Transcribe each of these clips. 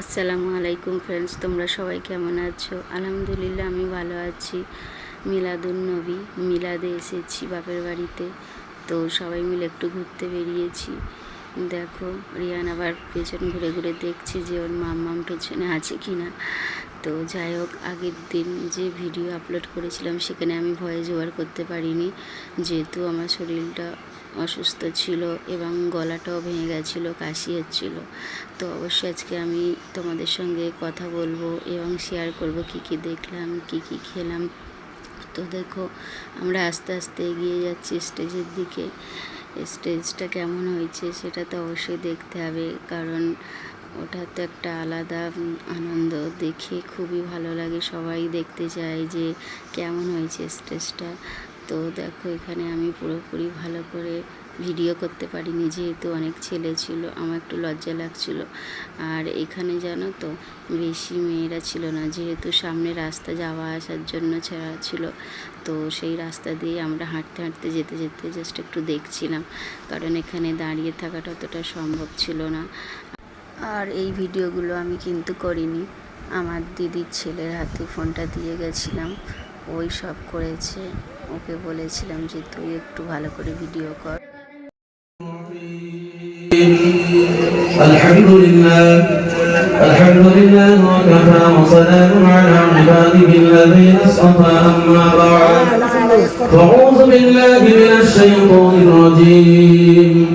আসসালামু আলাইকুম ফ্রেন্ডস তোমরা সবাই কেমন আছো? আলহামদুলিল্লাহ, আমি ভালো আছি। মিলাদুন নবী, মিলাদে এসেছি বাপের বাড়িতে। তো সবাই মিলে একটু ঘুরতে বেরিয়েছি। দেখো, রিয়ান আবার পেছন ঘুরে ঘুরে দেখছি যে ওর মাম্মাম পেছনে আছে কি না তো যাই হোক, আগের দিন যে ভিডিও আপলোড করেছিলাম, সেখানে আমি ভয়ে জোগাড় করতে পারিনি। যেহেতু আমার শরীরটা অসুস্থ ছিল এবং গলাটাও ভেঙে গেছিল, কাশি হচ্ছিল। তো অবশ্যই আজকে আমি তোমাদের সঙ্গে কথা বলব এবং শেয়ার করব কি কি দেখলাম, কি কি খেলাম। তো দেখো, আমরা আস্তে আস্তে এগিয়ে যাচ্ছি স্টেজের দিকে। স্টেজটা কেমন হয়েছে সেটা তো অবশ্যই দেখতে হবে, কারণ ওটা তো একটা আলাদা আনন্দ। দেখে খুবই ভালো লাগে। সবাই দেখতে চায় যে কেমন হয়েছে স্টেজটা। তো দেখো, এখানে আমি পুরোপুরি ভালো করে ভিডিও করতে পারিনি। যেহেতু অনেক ছেলে ছিল, আমার একটু লজ্জা লাগছিল। আর এখানে জানো তো, বেশি মেয়েরা ছিল না। যেহেতু সামনে রাস্তা যাওয়া আসার জন্য ছাড়া ছিল, তো সেই রাস্তা দিয়ে আমরা হাঁটতে হাঁটতে, যেতে যেতে জাস্ট একটু দেখছিলাম। কারণ এখানে দাঁড়িয়ে থাকাটা অতটা সম্ভব ছিল না। আর এই ভিডিওগুলো আমি কিন্তু করিনি আমার দিদির ছেলের হাতে ফোনটা দিয়ে গেছিলাম ওই সব করেছে ওকে বলেছিলাম যে তুই একটু ভালো করে ভিডিও কর الحمد لله الحمد لله وكفى وسلام على عباده الذين اصطفى أما بعد فأعوذ بالله من الشيطان الرجيم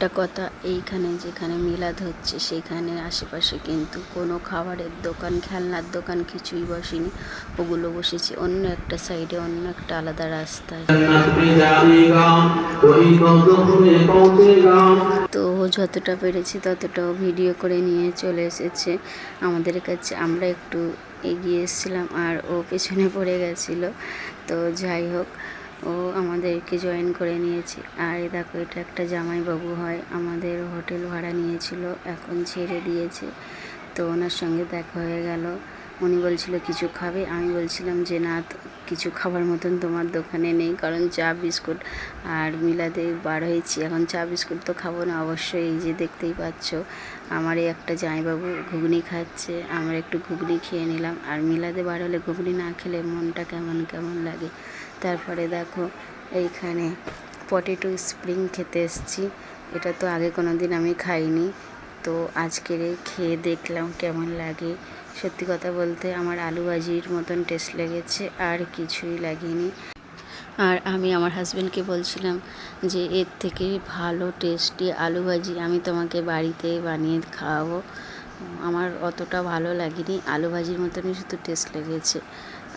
একটা কথা, এইখানে যেখানে মিলাদ হচ্ছে, সেখানে আশেপাশে কিন্তু কোনো খাবারের দোকান, খেলনার দোকান কিছুই বসেনি। ওগুলো বসেছে, অন্য একটা সাইডে অন্য একটা আলাদা রাস্তায় তো যতটা পেরেছি ততটাও ভিডিও করে নিয়ে চলে এসেছে। আমাদের কাছে আমরা একটু এগিয়ে এসেছিলাম আর ও পেছনে পড়ে গেছিল। তো যাই হোক ও আমাদেরকে জয়েন করে নিয়েছে। আর দেখো, এটা একটা জামাইবাবু হয়, আমাদের হোটেল ভাড়া নিয়েছিল, এখন ছেড়ে দিয়েছে। তো ওনার সঙ্গে দেখা হয়ে গেল। উনি বলছিল, কিছু খাবে? আমি বলছিলাম যে, না কিছু খাবার মতন তোমার দোকানে নেই, কারণ চা, বিস্কুট আর মিলাদে বার হয়েছি। এখন চা, বিস্কুট তো খাব না, অবশ্যই এই যে দেখতেই পাচ্ছ, আমার এই একটা জামাইবাবু ঘুগনি খাচ্ছে, আমরা একটু ঘুগনি খেয়ে নিলাম। আর মিলাদে বার হলে ঘুগনি না খেলে মনটা কেমন কেমন লাগে? তারপরে দেখো, এইখানে পটেটো স্প্রিং খেতে এসেছি। এটা তো আগে কোনো দিন আমি খাইনি। তো আজকের এই খেয়ে দেখলাম কেমন লাগে। সত্যি কথা বলতে আমার আলু ভাজির মতন টেস্ট লেগেছে, আর কিছুই লাগেনি। আর আমি আমার হাজব্যান্ডকে বলছিলাম যে, এর থেকে ভালো টেস্টি আলু ভাজি আমি তোমাকে বাড়িতে বানিয়ে খাওয়াবো। আমার অতটা ভালো লাগেনি। আলু ভাজির মতনই শুধু টেস্ট লেগেছে।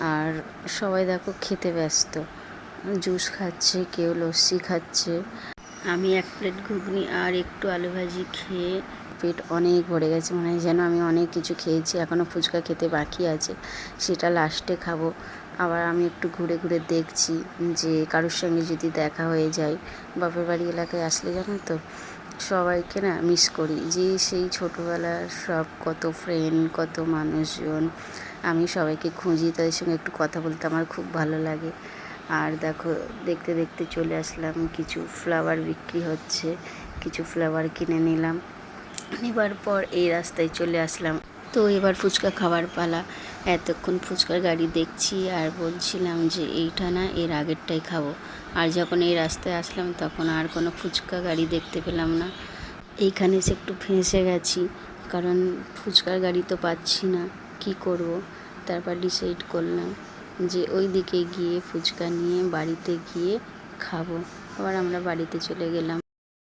আর সবাই দেখো খেতে ব্যস্ত। জুস খাচ্ছে, কেউ লস্যি খাচ্ছে। আমি এক প্লেট ঘুগনি আর একটু আলু ভাজি খেয়ে পেট অনেক ভরে গেছে। মনে যেন আমি অনেক কিছু খেয়েছি এখনও ফুচকা খেতে বাকি আছে। সেটা লাস্টে খাব। আবার আমি একটু ঘুরে ঘুরে দেখছি যে কারোর সঙ্গে যদি দেখা হয়ে যায়, বাপের বাড়ি এলাকায় আসলে জানো তো সবাইকে না মিস করি। যে সেই ছোটোবেলার সব কত ফ্রেন্ড কত মানুষজন, আমি সবাইকে খুঁজি, তাদের সঙ্গে একটু কথা বলতে আমার খুব ভালো লাগে। আর দেখো, দেখতে দেখতে চলে আসলাম, কিছু ফ্লাওয়ার বিক্রি হচ্ছে, কিছু ফ্লাওয়ার কিনে নিলাম। নেবার পর এই রাস্তায় চলে আসলাম। তো এবার ফুচকা খাবার পালা। এতক্ষণ ফুচকার গাড়ি দেখছি আর বলছিলাম যে এইটা না এর আগেরটাই খাব। আর যখন এই রাস্তায় আসলাম তখন আর কোনো ফুচকা গাড়ি দেখতে পেলাম না। এইখানে এসে একটু ফেঁসে গেছি, কারণ ফুচকার গাড়ি তো পাচ্ছি না। কি করব? তারপর ডিসাইড করলাম যে ওই দিকে গিয়ে ফুচকা নিয়ে বাড়িতে গিয়ে খাব। আবার আমরা বাড়িতে চলে গেলাম।